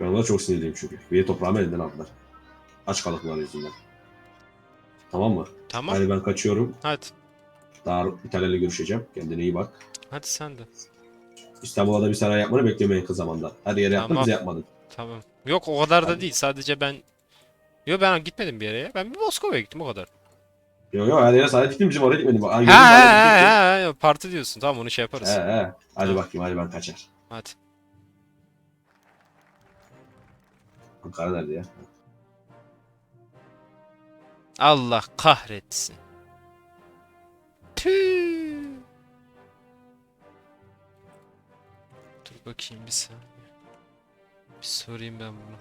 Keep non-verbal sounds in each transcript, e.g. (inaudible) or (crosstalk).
Ben ona çok sinirliyim çünkü. Bir toprağımı elinden aldılar. Aç kalıklar yüzünden. Tamam mı? Tamam. Hadi ben kaçıyorum. Hadi. Daha İtalya'yla görüşeceğim. Kendine iyi bak. Hadi sen de. İstanbul'a da bir saray yapmanı en kısa zamanda. Her yere yaptın Tamam. bize yapmadın. Tamam. Yok o kadar da Hadi. değil. Sadece ben... Yo ben gitmedim bir yere ya. Ben bir Moskova'ya gittim o kadar. Yok yok her yere saray gittim bizim oraya gitmedim. Ha, Ha ha ha, ha, parti diyorsun. Tamam onu şey yaparız. He he. Hadi Tamam. bakayım hadi ben kaçar. Hadi. Ankara nerede ya? Allah kahretsin. Tüh. Dur bakayım bir saniye. Bir sorayım ben bunu.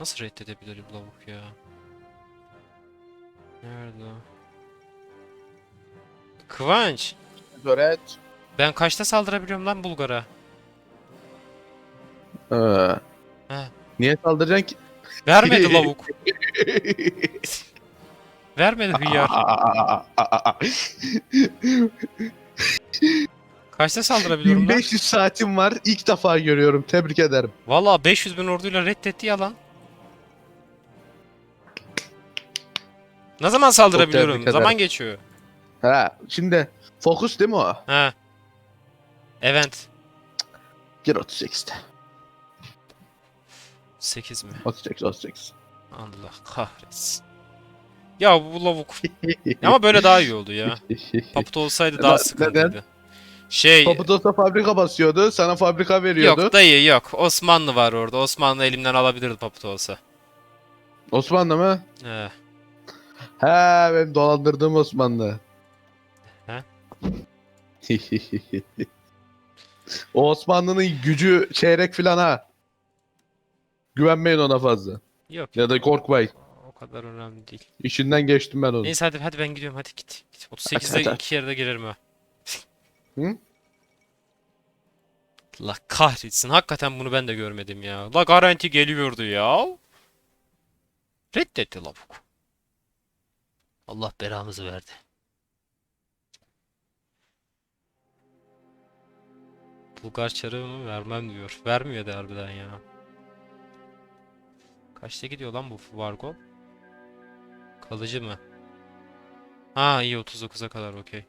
Nasıl reddedebilirim lavuk ya? Nerede o? Kıvanç. Göret. Ben kaçta saldırabiliyorum lan Bulgar'a? Ee. Niye saldıracaksın ki? Vermedi (laughs) lavuk. Vermedi hıyar. (laughs) Kaçta saldırabiliyorum lan? 1500 saatim var. İlk defa görüyorum. Tebrik ederim. Valla 500 bin orduyla reddetti ya lan. Ne zaman saldırabiliyorum? tebrik Zaman ederim. geçiyor. Ha, şimdi fokus değil mi o? Ha. Event. Gir 38'te. 8 mi? 38 38. Allah kahretsin. Ya bu lavuk. (laughs) Ama böyle daha iyi oldu ya. (laughs) Paput olsaydı daha Neden? sıkıntıydı. Şey Papudos'a fabrika basıyordu. Sana fabrika veriyordu. yok dayı yok. Osmanlı var orada. Osmanlı elimden alabilirdi Paput olsa. Osmanlı mı? He. He benim dolandırdığım Osmanlı. He? (laughs) o Osmanlı'nın gücü çeyrek filan ha. Güvenmeyin ona fazla. Yok. Ya da korkmayın. O kadar önemli değil. İşinden geçtim ben onu. Neyse hadi hadi ben gidiyorum hadi git. git. Hadi, 38'de hadi. iki yerde girerim ha. Hı? Allah kahretsin. Hakikaten bunu ben de görmedim ya. La garanti geliyordu ya. Reddetti lavuk. Allah belamızı verdi. Bulgar çarığı mı vermem diyor. Vermiyor da harbiden ya. Kaçta gidiyor lan bu Vargo? Kalıcı mı? Ha iyi 39'a kadar okey.